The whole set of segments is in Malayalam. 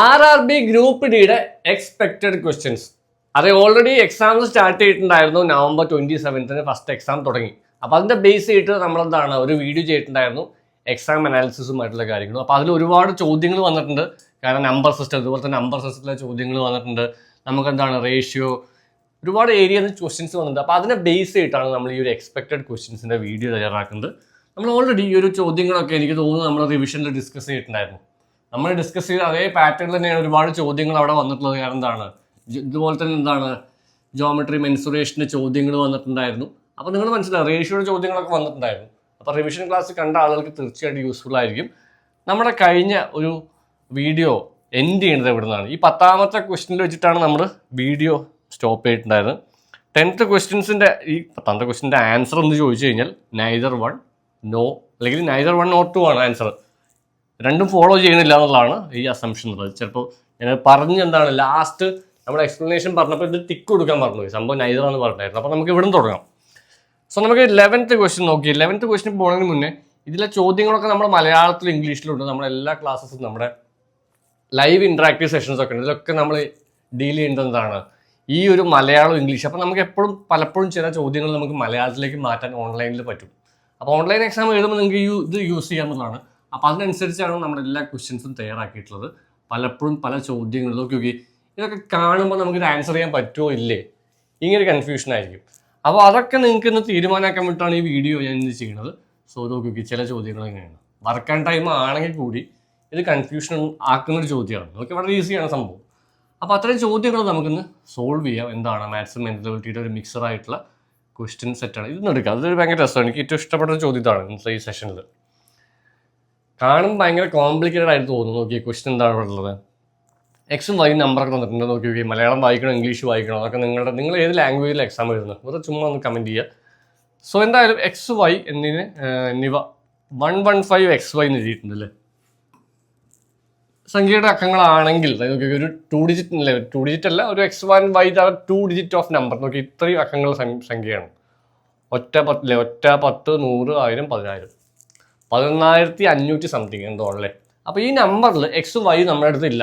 ആർ ആർ ബി ഗ്രൂപ്പ് ഡിയുടെ എക്സ്പെക്റ്റഡ് ക്വസ്റ്റ്യൻസ് അത് ഓൾറെഡി എക്സാം സ്റ്റാർട്ട് ചെയ്തിട്ടുണ്ടായിരുന്നു. നവംബർ ട്വന്റി സെവൻത്തിന് ഫസ്റ്റ് എക്സാം തുടങ്ങി. അപ്പോൾ അതിന്റെ ബേസ് ചെയ്തിട്ട് നമ്മളെന്താണ് ഒരു വീഡിയോ ചെയ്തിട്ടുണ്ടായിരുന്നു. എക്സാം അനാലിസിസുമായിട്ടുള്ള കാര്യങ്ങൾ. അപ്പോൾ അതിൽ ഒരുപാട് ചോദ്യങ്ങൾ വന്നിട്ടുണ്ട്. കാരണം നമ്പർ സിസ്റ്റം അതുപോലെ തന്നെ നമ്പർ സിസ്റ്റത്തിലെ ചോദ്യങ്ങൾ വന്നിട്ടുണ്ട്. നമുക്ക് എന്താണ് റേഷ്യോ ഒരുപാട് നിന്ന് ക്വസ്റ്റ്യൻസ് വന്നിട്ടുണ്ട്. അപ്പോൾ അതിനെ ബേസ് ചെയ്തിട്ടാണ് നമ്മൾ ഈ ഒരു എക്സ്പെക്റ്റഡ് ക്വസ്റ്റ്യൻസിന്റെ വീഡിയോ തയ്യാറാക്കുന്നത്. നമ്മൾ ഓൾറെഡി ഈ ഒരു ചോദ്യങ്ങളൊക്കെ എനിക്ക് തോന്നുന്നു നമ്മൾ റിവിഷനിൽ ഡിസ്കസ് ചെയ്തിട്ടുണ്ടായിരുന്നു. നമ്മൾ ഡിസ്കസ് ചെയ്ത അതേ പാറ്റേൺ തന്നെയാണ് ഒരുപാട് ചോദ്യങ്ങൾ അവിടെ വന്നിട്ടുള്ളത്. കാരണം എന്താണ്? ഇതുപോലെ തന്നെ എന്താണ്? ജോമെട്രി മെൻസുറേഷന്റെ ചോദ്യങ്ങൾ വന്നിട്ടുണ്ടായിരുന്നു. അപ്പോൾ നിങ്ങൾ മനസ്സിലാവും റേഷ്യോയുടെ ചോദ്യങ്ങളൊക്കെ വന്നിട്ടുണ്ടായിരുന്നു. അപ്പോൾ റിവിഷൻ ക്ലാസ് കണ്ട ആളുകൾക്ക് തീർച്ചയായിട്ടും യൂസ്ഫുൾ ആയിരിക്കും. നമ്മുടെ കഴിഞ്ഞ ഒരു വീഡിയോ എൻഡ് ചെയ്യുന്നത് എവിടെ നിന്നാണ് ഈ പത്താമത്തെ ക്വസ്റ്റ്യനിൽ വെച്ചിട്ടാണ് നമ്മൾ വീഡിയോ സ്റ്റോപ്പ് ചെയ്തിട്ടുണ്ടായിരുന്നത്. ടെൻത്ത് ക്വസ്റ്റ്യൻസിന്റെ ഈ പത്താമത്തെ ക്വസ്റ്റ്യന്റെ ആൻസർ എന്ന് ചോദിച്ചു കഴിഞ്ഞാൽ നൈദർ വൺ നോ അല്ലെങ്കിൽ നൈദർ വൺ ഓർ ടു ആണ് ആൻസർ രണ്ടും ഫോളോ ചെയ്യുന്നില്ല എന്നുള്ളതാണ് ഈ അസംഷൻ എന്നുള്ളത്. ചിലപ്പോൾ ഞാൻ പറഞ്ഞ് എന്താണ് ലാസ്റ്റ് നമ്മുടെ എക്സ്പ്ലനേഷൻ പറഞ്ഞപ്പോൾ ഇത് ടിക്ക് കൊടുക്കാൻ പറഞ്ഞു സംഭവം നൈതറാന്ന് പറഞ്ഞിട്ടായിരുന്നു അപ്പോൾ നമുക്ക് ഇവിടെ തുടങ്ങാം. സോ നമുക്ക് ലെവൻത്ത് ക്വസ്റ്റ്യൻ നോക്കി. ലെവൻത്ത് ക്വസ്റ്റ്യൻ പോകുന്നതിന് മുന്നേ ഇതിലെ ചോദ്യങ്ങളൊക്കെ നമ്മൾ മലയാളത്തിലും ഇംഗ്ലീഷിലുണ്ട്. നമ്മുടെ എല്ലാ ക്ലാസ്സസും നമ്മുടെ ലൈവ് ഇൻട്രാക്റ്റീവ് സെഷൻസ് ഒക്കെ ഉണ്ട്. ഇതിലൊക്കെ നമ്മൾ ഡീൽ ചെയ്യേണ്ടത് എന്താണ് ഈ ഒരു മലയാളം ഇംഗ്ലീഷ്. അപ്പോൾ നമുക്ക് എപ്പോഴും പലപ്പോഴും ചില ചോദ്യങ്ങൾ നമുക്ക് മലയാളത്തിലേക്ക് മാറ്റാൻ ഓൺലൈനിൽ പറ്റും. അപ്പോൾ ഓൺലൈൻ എക്സാം എഴുതുമ്പോൾ നിങ്ങൾക്ക് ഇത് യൂസ് ചെയ്യാവുന്നതാണ്. അപ്പോൾ അതിനനുസരിച്ചാണ് നമ്മൾ എല്ലാ ക്വസ്റ്റ്യൻസും തയ്യാറാക്കിയിട്ടുള്ളത്. പലപ്പോഴും പല ചോദ്യങ്ങളും നോക്കി ഇതൊക്കെ കാണുമ്പോൾ നമുക്കിത് ആൻസർ ചെയ്യാൻ പറ്റുമോ ഇല്ലേ? ഇങ്ങനെ കൺഫ്യൂഷൻ ആയിരിക്കും. അപ്പോൾ അതൊക്കെ നിങ്ങൾക്ക് ഇന്ന് തീരുമാനമാക്കാൻ വേണ്ടിയിട്ടാണ് ഈ വീഡിയോ ഞാൻ ഇന്ന് ചെയ്യുന്നത്. സോ നോക്കി ചില ചോദ്യങ്ങൾ എങ്ങനെയാണ് വർക്ക് ആൻഡ് ടൈം ആണെങ്കിൽ കൂടി ഇത് കൺഫ്യൂഷൻ ആക്കുന്ന ഒരു ചോദ്യമാണ്. നമുക്ക് വളരെ ഈസിയാണ് സംഭവം. അപ്പോൾ അത്രയും ചോദ്യങ്ങൾ നമുക്കിന്ന് സോൾവ് ചെയ്യാം. എന്താണ് മാത്സ് മെന്റബിലിറ്റിയുടെ ഒരു മിക്സർ ആയിട്ടുള്ള ക്വസ്റ്റ്യൻ സെറ്റാണ് ഇതൊന്നും എടുക്കുക അതൊരു ഭയങ്കര രസമാണ്. എനിക്ക് ഏറ്റവും ഇഷ്ടപ്പെട്ട ഒരു ഇന്നത്തെ ഈ സെഷനിൽ കാണും ഭയങ്കര കോംപ്ലിക്കേറ്റഡ് ആയിട്ട് തോന്നുന്നു. നോക്കി ക്വസ്റ്റൻ എന്താണ് ഉള്ളത്? എക്സും വൈ നമ്പറൊക്കെ തന്നിട്ടുണ്ട്. നോക്കി നോക്കി മലയാളം വായിക്കണോ ഇംഗ്ലീഷ് വായിക്കണോ അതൊക്കെ നിങ്ങളുടെ നിങ്ങൾ ഏത് ലാംഗ്വേജിൽ എക്സാം എഴുതുന്നത്? വെറുതെ ചുമ്മാ ഒന്ന് കമന്റ് ചെയ്യുക. സോ എന്തായാലും എക്സ് വൈ എന്നിന് നിവ എന്നിവ one one five X Y എന്ന് എഴുതിയിട്ടുണ്ട് അല്ലേ? സംഖ്യയുടെ അക്കങ്ങളാണെങ്കിൽ ഒരു ടു ഡിജിറ്റ് അല്ലേ? ടു ഡിജിറ്റ് അല്ല ഒരു X one Y two digit of number നോക്കി ഇത്രയും അക്കങ്ങൾ സംഖ്യയാണ്. ഒറ്റ പത്ത് അല്ലേ ഒറ്റ പത്ത് നൂറ് ആയിരം പതിനായിരം. പതിനായിരത്തി അഞ്ഞൂറ്റി സംതിങ് എന്തോ അല്ലേ അപ്പോൾ ഈ നമ്പറിൽ എക്സ് വൈ നമ്മുടെ അടുത്ത് ഇല്ല.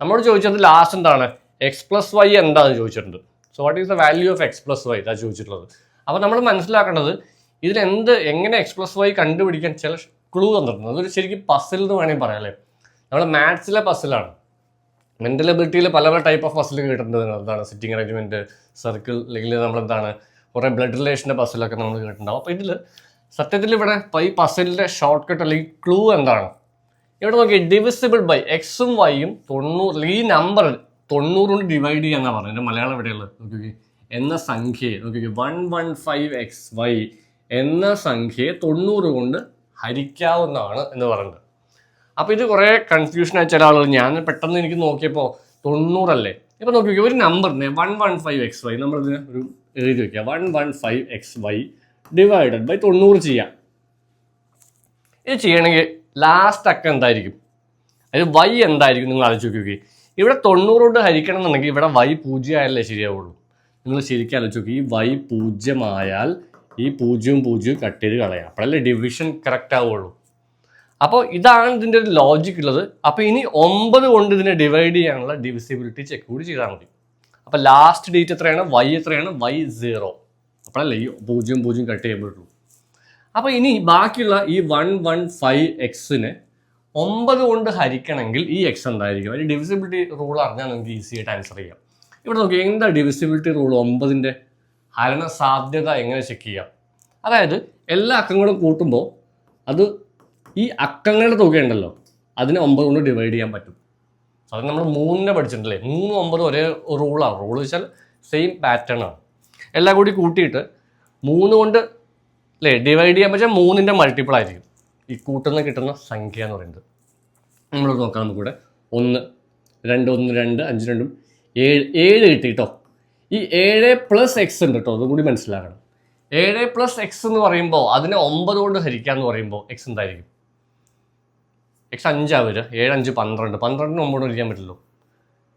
നമ്മളോട് ചോദിച്ചത് ലാസ്റ്റ് എന്താണ്? എക്സ് പ്ലസ് വൈ എന്താണെന്ന് ചോദിച്ചിട്ടുണ്ട്. So what is the value of X plus Y ഇതാ ചോദിച്ചിട്ടുള്ളത്. അപ്പോൾ നമ്മൾ മനസ്സിലാക്കേണ്ടത് ഇതിൽ എന്ത് എങ്ങനെ എക്സ് പ്ലസ് വൈ കണ്ടുപിടിക്കാൻ ചില ക്ലൂ തന്നിട്ടുണ്ട്. അതൊരു ശരിക്കും പസിൽ എന്ന് വേണമെങ്കിൽ പറയാം അല്ലേ? നമ്മൾ മാത്സിലെ പസിലാണ് മെന്റൽ എബിലിറ്റിയിൽ പല പല ടൈപ്പ് ഓഫ് പസിൽ കേട്ടിട്ടുണ്ട്. എന്താണ്? സിറ്റിംഗ് അറേഞ്ച്മെന്റ് സർക്കിൾ അല്ലെങ്കിൽ നമ്മളെന്താണ്? കുറേ ബ്ലഡ് റിലേഷന്റെ പസിലൊക്കെ നമ്മൾ കേട്ടിട്ടുണ്ടാവും. അപ്പോൾ ഇതിൽ സത്യത്തിൽ ഇവിടെ പൈ പസിലിന്റെ ഷോർട്ട് കട്ട് അല്ലെങ്കിൽ ക്ലൂ എന്താണ്? ഇവിടെ നോക്കി ഡിവിസിബിൾ ബൈ എക്സും വൈയും തൊണ്ണൂറ് ഈ നമ്പർ തൊണ്ണൂറ് കൊണ്ട് ഡിവൈഡ് ചെയ്യാന്നാണ് പറഞ്ഞത്. എന്റെ മലയാളം എവിടെയുള്ളത് നോക്കി എന്ന സംഖ്യയെ നോക്കി one one five X Y എന്ന സംഖ്യയെ തൊണ്ണൂറ് കൊണ്ട് ഹരിക്കാവുന്നതാണ് എന്ന് പറയുന്നത് അപ്പോൾ ഇത് കുറേ കൺഫ്യൂഷനായ ചില ആളുകൾ ഞാൻ പെട്ടെന്ന് എനിക്ക് നോക്കിയപ്പോൾ തൊണ്ണൂറല്ലേ? ഇപ്പം നോക്കി ഒരു നമ്പറിനെ one one five X Y നമ്മളിതിനെ ഒരു എഴുതി വയ്ക്കുക one one five X Y divided by തൊണ്ണൂറ് ചെയ്യാം. ഇത് ചെയ്യണമെങ്കിൽ ലാസ്റ്റ് അക്കം എന്തായിരിക്കും? അത് വൈ എന്തായിരിക്കും നിങ്ങൾ ആലോചിച്ച് നോക്കി ഇവിടെ തൊണ്ണൂറ് കൊണ്ട് ഹരിക്കണം എന്നുണ്ടെങ്കിൽ ഇവിടെ വൈ പൂജ്യം ആയാലേ ശരിയാവുള്ളൂ. നിങ്ങൾ ശരിക്കും ആലോചിച്ച് നോക്കി ഈ വൈ പൂജ്യമായാൽ ഈ പൂജ്യവും പൂജ്യവും കട്ട് ചെയ്ത് കളയാം. അപ്പോഴല്ലേ ഡിവിഷൻ കറക്റ്റ് ആവുള്ളൂ. അപ്പോൾ ഇതാണ് ഇതിന്റെ ഒരു ലോജിക് ഉള്ളത്. അപ്പോൾ ഇനി ഒമ്പത് കൊണ്ട് ഇതിനെ ഡിവൈഡ് ചെയ്യാനുള്ള ഡിവിസിബിലിറ്റി ചെക്ക് കൂടി ചെയ്താൽ മതി. അപ്പോൾ ലാസ്റ്റ് ഡേറ്റ് എത്രയാണ്? വൈ എത്രയാണ്? വൈ സീറോ അപ്പോഴല്ലേ ഈ പൂജ്യം പൂജ്യം കട്ട് ചെയ്യാൻ പറ്റുള്ളൂ അപ്പോൾ ഇനി ബാക്കിയുള്ള ഈ വൺ വൺ ഫൈവ് എക്സിന് ഒമ്പത് കൊണ്ട് ഹരിക്കണമെങ്കിൽ ഈ എക്സ് എന്തായിരിക്കും അതിന് ഡിവിസിബിലിറ്റി റൂൾ അറിഞ്ഞാൽ നിങ്ങൾക്ക് ഈസി ആയിട്ട് ആൻസർ ചെയ്യാം. ഇവിടെ നോക്കി എന്താ ഡിവിസിബിലിറ്റി റൂൾ ഒമ്പതിന്റെ? ഹരണ സാധ്യത എങ്ങനെ ചെക്ക് ചെയ്യാം? അതായത് എല്ലാ അക്കങ്ങളും കൂട്ടുമ്പോൾ അത് ഈ അക്കങ്ങളുടെ തുകയുണ്ടല്ലോ അതിനെ ഒമ്പത് കൊണ്ട് ഡിവൈഡ് ചെയ്യാൻ പറ്റും. അത് നമ്മൾ മൂന്നിനെ പഠിച്ചിട്ടുണ്ടല്ലേ? മൂന്നും ഒമ്പതും ഒരേ റൂളാണ് റൂൾ വെച്ചാൽ സെയിം പാറ്റേൺ ആണ്. എല്ലാം കൂടി കൂട്ടിയിട്ട് മൂന്ന് കൊണ്ട് അല്ലേ ഡിവൈഡ് ചെയ്യാൻ പറ്റാൽ മൂന്നിന്റെ മൾട്ടിപ്പിൾ ആയിരിക്കും. ഈ കൂട്ടുന്ന കിട്ടുന്ന സംഖ്യ എന്ന് പറയുന്നത്. നമ്മൾ നോക്കാം നമുക്കിവിടെ. ഒന്ന് രണ്ട് ഒന്ന് രണ്ട് അഞ്ച് രണ്ടും ഏഴ് ഏഴ് കിട്ടി കേട്ടോ ഈ ഏഴ് പ്ലസ് എക്സ് ഉണ്ട് കേട്ടോ അതും കൂടി മനസ്സിലാക്കണം. ഏഴ് പ്ലസ് എക്സ് എന്ന് പറയുമ്പോൾ അതിനെ ഒമ്പത് കൊണ്ട് ഹരിക്കുക ഹരിക്കാന്ന് പറയുമ്പോൾ എക്സ് എന്തായിരിക്കും? എക്സ് അഞ്ചാ വരിക. ഏഴ് അഞ്ച് പന്ത്രണ്ട്. പന്ത്രണ്ടിന് ഒമ്പത് ഹരിക്കാൻ പറ്റില്ലല്ലോ.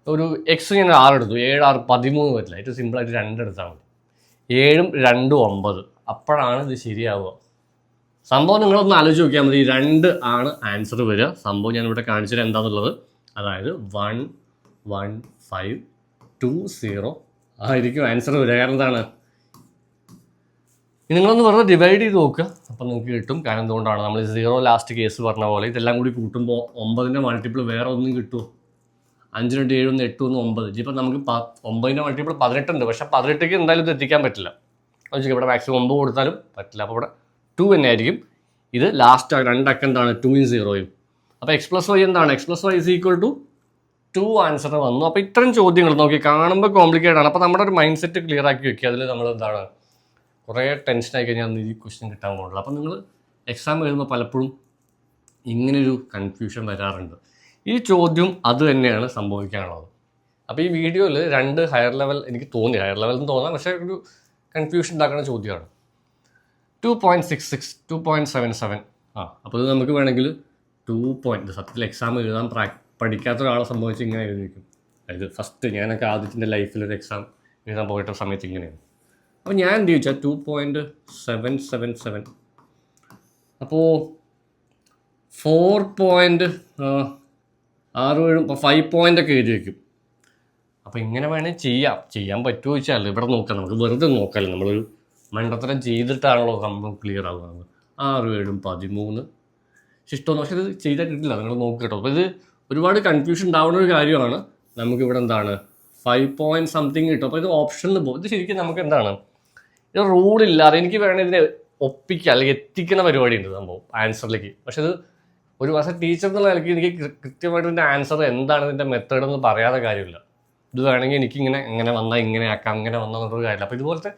ഒരു എക്സ് ഞാൻ ആറ് എടുത്തു. ഏഴ് ആറ് പതിമൂന്ന് പറ്റില്ല ഏറ്റവും സിമ്പിളായിട്ട് രണ്ട് എടുത്താൽ മതി. ഏഴും രണ്ടും ഒമ്പത്. അപ്പോഴാണ് ഇത് ശരിയാവുക. സംഭവം നിങ്ങളൊന്ന് ആലോചിച്ച് നോക്കിയാൽ മതി. രണ്ട് ആണ് ആൻസർ വരിക. സംഭവം ഞാൻ ഇവിടെ കാണിച്ചത് എന്താണെന്നുള്ളത് അതായത് one one five two zero ആയിരിക്കും ആൻസർ വരിക. കാരണം എന്താണ്? നിങ്ങളൊന്ന് വെറുതെ ഡിവൈഡ് ചെയ്ത് നോക്കുക. അപ്പം നിങ്ങൾക്ക് കിട്ടും. കാരണം എന്തുകൊണ്ടാണ്? നമ്മൾ സീറോ ലാസ്റ്റ് കേസ് പറഞ്ഞ പോലെ ഇതെല്ലാം കൂടി കൂട്ടുമ്പോൾ ഒമ്പതിന്റെ മൾട്ടിപ്പിൾ വേറെ ഒന്നും കിട്ടുമോ? അഞ്ച് രണ്ട് ഏഴ് ഒന്ന് എട്ട് ഒന്ന് ഒമ്പത്. ഇപ്പം നമുക്ക് പ- ഒമ്പതിന്റെ മൾട്ടിപ്പിൾ പതിനെട്ടുണ്ട്. പക്ഷേ പതിനെട്ടേക്ക് എന്തായാലും ഇത് എത്തിക്കാൻ പറ്റില്ല. അത് ഇവിടെ മാക്സിമം ഒമ്പത് കൊടുത്താലും പറ്റില്ല. അപ്പോൾ ഇവിടെ ടു തന്നെ ആയിരിക്കും ഇത് ലാസ്റ്റ് രണ്ട് എന്താണ് ടൂയും സീറോയും അപ്പോൾ എക്സ് പ്ലസ് വൈ എന്താണ്? X plus Y is equal to two answer വന്നു. അപ്പോൾ ഇത്തരം ചോദ്യങ്ങൾ നോക്കി കാണുമ്പോൾ കോംപ്ലിക്കേറ്റഡ് ആണ്. അപ്പോൾ നമ്മുടെ ഒരു മൈൻഡ് സെറ്റ് ക്ലിയർ ആക്കി വെക്കുക. അതിൽ നമ്മൾ എന്താണ്? കുറേ ടെൻഷൻ ആയി കഴിഞ്ഞാൽ ഈ ക്വസ്റ്റ്യൻ കിട്ടാൻ പോകുള്ളൂ അപ്പോൾ നിങ്ങൾ എക്സാം എഴുതുമ്പോൾ പലപ്പോഴും ഇങ്ങനൊരു കൺഫ്യൂഷൻ വരാറുണ്ട്. ഈ ചോദ്യം അത് തന്നെയാണ് സംഭവിക്കാനുള്ളത്. അപ്പോൾ ഈ വീഡിയോയിൽ രണ്ട് ഹയർ ലെവൽ എനിക്ക് തോന്നി. ഹയർ ലെവൽ എന്ന് തോന്നാം പക്ഷേ ഒരു കൺഫ്യൂഷൻ ഉണ്ടാക്കുന്ന ചോദ്യമാണ്. Two point six six two point seven seven ആ അപ്പോൾ ഇത് നമുക്ക് വേണമെങ്കിൽ ടു പോയിന്റ് സത്യത്തിൽ എക്സാം എഴുതാൻ പ്രാ പഠിക്കാത്ത ഒരാളെ സംഭവിച്ച് ഇങ്ങനെ എഴുതിയിരിക്കും. അതായത് ഫസ്റ്റ് ഞാനൊക്കെ ആദ്യത്തിന്റെ ലൈഫിൽ ഒരു എക്സാം എഴുതാൻ പോയിട്ട സമയത്ത് ഇങ്ങനെയാണ്. അപ്പോൾ ഞാൻ എന്ത് ചോദിച്ചാൽ two point seven seven seven അപ്പോൾ ഫോർ പോയിന്റ് ആറ് ഏഴും ഫൈവ് പോയിന്റ് ഒക്കെ എഴുതി വയ്ക്കും അപ്പോൾ ഇങ്ങനെ വേണേൽ ചെയ്യാം. ചെയ്യാൻ പറ്റുമോ ചോദിച്ചാൽ ഇവിടെ നോക്കാം. നമുക്ക് വെറുതെ നോക്കാമല്ലോ നമ്മളൊരു മണ്ടത്തരം ചെയ്തിട്ടാണല്ലോ സംഭവം ക്ലിയർ ആകുന്നത് ആറ് ഏഴും പതിമൂന്ന്. ശിഷ്ടമെന്ന് പക്ഷേ ഇത് ചെയ്താൽ കിട്ടില്ല. നിങ്ങൾ നോക്കി കേട്ടോ. അപ്പോൾ ഇത് ഒരുപാട് കൺഫ്യൂഷൻ ഉണ്ടാവുന്ന ഒരു കാര്യമാണ്. നമുക്കിവിടെ എന്താണ്? ഫൈവ് പോയിന്റ് സംതിങ് കിട്ടും. അപ്പോൾ ഇത് ഓപ്ഷനിൽ പോകും. ഇത് ശരിക്കും നമുക്ക് എന്താണ്? ഇത് റൂളില്ലാതെ എനിക്ക് വേണമെങ്കിൽ ഇതിനെ ഒപ്പിക്കുക അല്ലെങ്കിൽ എത്തിക്കുന്ന പരിപാടി ഉണ്ട് സംഭവം. ആൻസറിലേക്ക് പക്ഷേ ഇത് ഒരു പക്ഷേ ടീച്ചർ എന്നുള്ള നിലയ്ക്ക് എനിക്ക് കൃത്യമായിട്ട് ഇതിന്റെ ആൻസർ എന്താണ് ഇതിന്റെ മെത്തേഡ് എന്ന് പറയാതെ കാര്യമില്ല. ഇത് വേണമെങ്കിൽ എനിക്കിങ്ങനെ ഇങ്ങനെ വന്നാൽ ഇങ്ങനെ ആക്കാം അങ്ങനെ വന്നാൽ എന്നൊരു കാര്യമില്ല. അപ്പോൾ ഇതുപോലത്തെ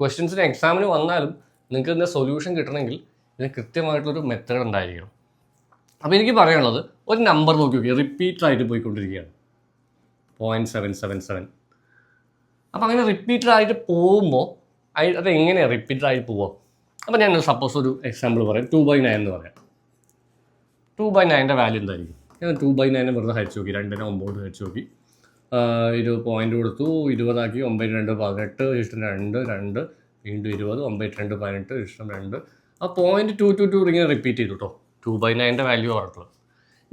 ക്വസ്റ്റ്യൻസിന് എക്സാമിന് വന്നാലും നിങ്ങൾക്ക് ഇതിന്റെ സൊല്യൂഷൻ കിട്ടണമെങ്കിൽ ഇതിന് കൃത്യമായിട്ടുള്ളൊരു മെത്തേഡ് ഉണ്ടായിരിക്കണം. അപ്പോൾ എനിക്ക് പറയാനുള്ളത് ഒരു നമ്പർ നോക്കി നോക്കി റിപ്പീറ്റ് ആയിട്ട് പോയിക്കൊണ്ടിരിക്കുകയാണ്. പോയിന്റ് സെവൻ സെവൻ സെവൻ അപ്പോൾ അങ്ങനെ റിപ്പീറ്റഡ് ആയിട്ട് പോകുമ്പോൾ അത് എങ്ങനെയാണ് റിപ്പീറ്റഡ് ആയിട്ട് പോവുക? അപ്പോൾ ഞാൻ സപ്പോസ് ഒരു എക്സാമ്പിൾ പറയാം ടു ബൈ നയൻ എന്ന് പറയാം. ടു ബൈ നയന്റെ വാല്യൂ എന്തായിരിക്കും? ഞാൻ ടു ബൈ നയനെ വെറുതെ ഹരിച്ചു നോക്കി. രണ്ടിനെ ഒമ്പത് ഹരിച്ചു നോക്കി. ഇരുപത് പോയിന്റ് കൊടുത്തു. ഇരുപതാക്കി ഒമ്പത് രണ്ട് പതിനെട്ട് ഇഷ്ടം രണ്ട് രണ്ട്. വീണ്ടും ഇരുപത് ഒമ്പത് രണ്ട് പതിനെട്ട് ഇഷ്ടം രണ്ട്. ആ പോയിന്റ് ടു ടു ടു ഇങ്ങനെ റിപ്പീറ്റ് ചെയ്തു കേട്ടോ ടു ബൈ നയന്റെ വാല്യൂ ആയിട്ടുള്ളത്.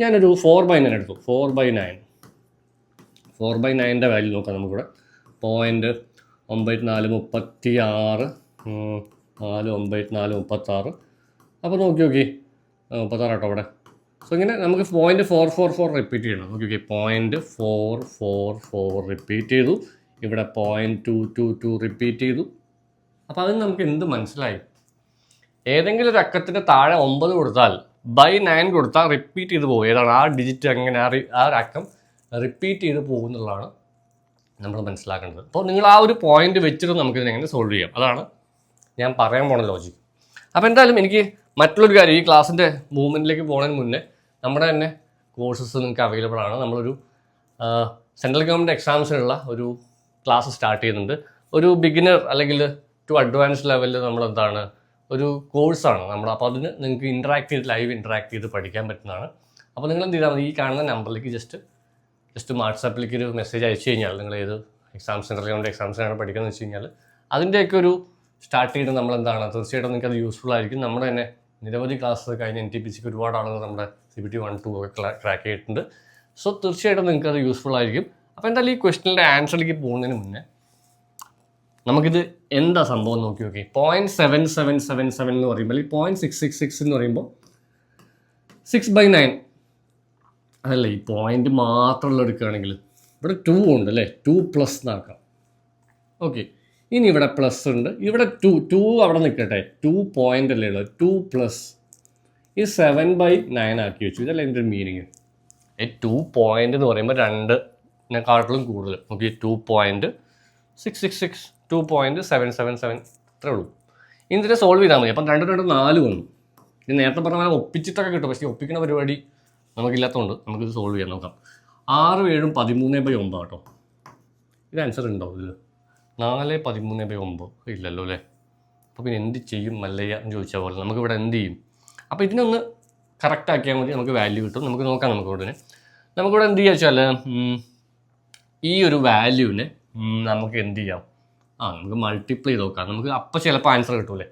ഞാനൊരു ഫോർ ബൈ നയൻ എടുത്തു. Four by nine four by നയന്റെ value നോക്കാം നമുക്കിവിടെ. പോയിന്റ് ഒമ്പത് നാല് മുപ്പത്തി ആറ് നാല് ഒമ്പത് നാല് മുപ്പത്താറ്. അപ്പോൾ നോക്കി നോക്കി. മുപ്പത്താറ് കേട്ടോ അവിടെ സോ ഇങ്ങനെ നമുക്ക് point four four four repeat ചെയ്യണം. Okay okay four four four repeat ചെയ്തു. ഇവിടെ point two two two repeat ചെയ്തു. അപ്പോൾ അതിന് നമുക്ക് എന്ത് മനസ്സിലായി? ഏതെങ്കിലും ഒരു അക്കത്തിന്റെ താഴെ ഒമ്പത് കൊടുത്താൽ ബൈ നയൻ കൊടുത്താൽ റിപ്പീറ്റ് ചെയ്ത് പോകും. ഏതാണ്? ആ ഡിജിറ്റ് അങ്ങനെ ആ ആ ഒരു അക്കം റിപ്പീറ്റ് ചെയ്ത് പോകുന്നുള്ളതാണ് നമ്മൾ മനസ്സിലാക്കേണ്ടത്. അപ്പോൾ നിങ്ങൾ ആ ഒരു പോയിന്റ് വെച്ചിട്ട് നമുക്ക് ഇതിനെങ്ങനെ സോൾവ് ചെയ്യാം? അതാണ് ഞാൻ പറയാൻ പോണ ലോജിക് അപ്പോൾ എന്തായാലും എനിക്ക് മറ്റുള്ളൊരു കാര്യം ഈ ക്ലാസ്സിന്റെ മൂവ്മെന്റിലേക്ക് പോകുന്നതിന് മുന്നേ നമ്മുടെ തന്നെ കോഴ്സസ് നിങ്ങൾക്ക് അവൈലബിൾ ആണ്. നമ്മളൊരു സെൻട്രൽ ഗവൺമെന്റ് എക്സാംസിനുള്ള ഒരു ക്ലാസ് സ്റ്റാർട്ട് ചെയ്യുന്നുണ്ട്. ഒരു ബിഗിനർ അല്ലെങ്കിൽ ടു അഡ്വാൻസ് ലെവലിൽ നമ്മളെന്താണ് ഒരു കോഴ്സാണ് നമ്മൾ അപ്പോൾ അതിന് നിങ്ങൾക്ക് ഇൻട്രാക്ട് ചെയ്ത് ലൈവ് ഇൻട്രാക്ട് ചെയ്ത് പഠിക്കാൻ പറ്റുന്നതാണ്. അപ്പോൾ നിങ്ങൾ എന്ത് ചെയ്താൽ മതി ഈ കാണുന്ന നമ്പറിലേക്ക് ജസ്റ്റ് ജസ്റ്റ് വാട്സാപ്പിലേക്ക് ഒരു മെസ്സേജ് അയച്ചു കഴിഞ്ഞാൽ നിങ്ങൾ ഏത് എക്സാം സെൻട്രൽ ഗവൺമെന്റ് എക്സാംസിനാണ് പഠിക്കുന്നത് വെച്ച് കഴിഞ്ഞാൽ അതിന്റെയൊക്കെ ഒരു സ്റ്റാർട്ട് ചെയ്ത് നമ്മൾ എന്താണ് തീർച്ചയായിട്ടും നിങ്ങൾക്ക് അത് യൂസ്ഫുൾ ആയിരിക്കും. നമ്മുടെ തന്നെ നിരവധി ക്ലാസ് കഴിഞ്ഞ് എൻ ടി പി സിക്ക് ഒരുപാട് ആളുകൾ നമ്മുടെ C B T one two ഒക്കെ ക്രാക്ക് ചെയ്തിട്ടുണ്ട്. സോ തീർച്ചയായിട്ടും നിങ്ങൾക്ക് അത് യൂസ്ഫുൾ ആയിരിക്കും. അപ്പോൾ എന്തായാലും ഈ ക്വസ്റ്റിന്റെ ആൻസറിലേക്ക് പോകുന്നതിന് മുന്നേ നമുക്കിത് എന്താ സംഭവം നോക്കി നോക്കി. Point seven seven seven seven എന്ന് പറയുമ്പോൾ അല്ലെങ്കിൽ പോയിന്റ് സിക്സ് സിക്സ് സിക്സ് എന്ന് പറയുമ്പോൾ സിക്സ് ബൈ നയൻ അതല്ല ഈ പോയിന്റ് മാത്രമുള്ള എടുക്കുകയാണെങ്കിൽ ഇവിടെ ടു ഉണ്ട് അല്ലേ? ടു പ്ലസ് എന്നാക്കാം ഓക്കെ ഇനി ഇവിടെ പ്ലസ് ഉണ്ട്. ഇവിടെ ടു ടു അവിടെ നിൽക്കട്ടെ. ടു പോയിന്റ് അല്ലേ ഉള്ളത് ടു പ്ലസ് ഈ സെവൻ ബൈ നയൻ ആക്കി വെച്ചു. ഇതല്ല എന്റെ ഒരു മീനിങ് ഈ ടു പോയിന്റ് എന്ന് പറയുമ്പോൾ രണ്ടിനെക്കാട്ടിലും കൂടുതൽ. നോക്കി two point six six six two point seven seven seven ഇത്രേ ഉള്ളൂ. ഇതിനെ സോൾവ് ചെയ്താൽ മതി. അപ്പം രണ്ട് രണ്ട് നാല് വന്നു. ഇത് നേരത്തെ പറഞ്ഞ പോലെ ഒപ്പിച്ചിട്ടൊക്കെ കിട്ടും. പക്ഷേ ഒപ്പിക്കുന്ന പരിപാടി നമുക്കില്ലാത്തതുകൊണ്ട് നമുക്കിത് സോൾവ് ചെയ്യാൻ നോക്കാം. ആറ് ഏഴും പതിമൂന്ന് ബൈ ഒമ്പത് കേട്ടോ. ഇത് ആൻസർ ഉണ്ടോ ഇതിൽ നാല് പതിമൂന്ന് ബൈ ഒമ്പത് ഇല്ലല്ലോ അല്ലേ? അപ്പോൾ പിന്നെ എന്ത് ചെയ്യും മല്ലയ്യ എന്ന് ചോദിച്ച പോലെ നമുക്കിവിടെ എന്ത് ചെയ്യും? അപ്പോൾ ഇതിനൊന്ന് കറക്റ്റ് ആക്കിയാൽ മതി നമുക്ക് വാല്യൂ കിട്ടും. നമുക്ക് നോക്കാം നമുക്ക് ഉടനെ നമുക്കിവിടെ എന്ത് ചെയ്യുക വെച്ചാൽ ഈ ഒരു വാല്യൂവിനെ നമുക്ക് എന്ത് ചെയ്യാം? ആ നമുക്ക് മൾട്ടിപ്ലൈ ചെയ്ത് നോക്കാം. നമുക്ക് അപ്പോൾ ചിലപ്പോൾ ആൻസർ കിട്ടൂലേ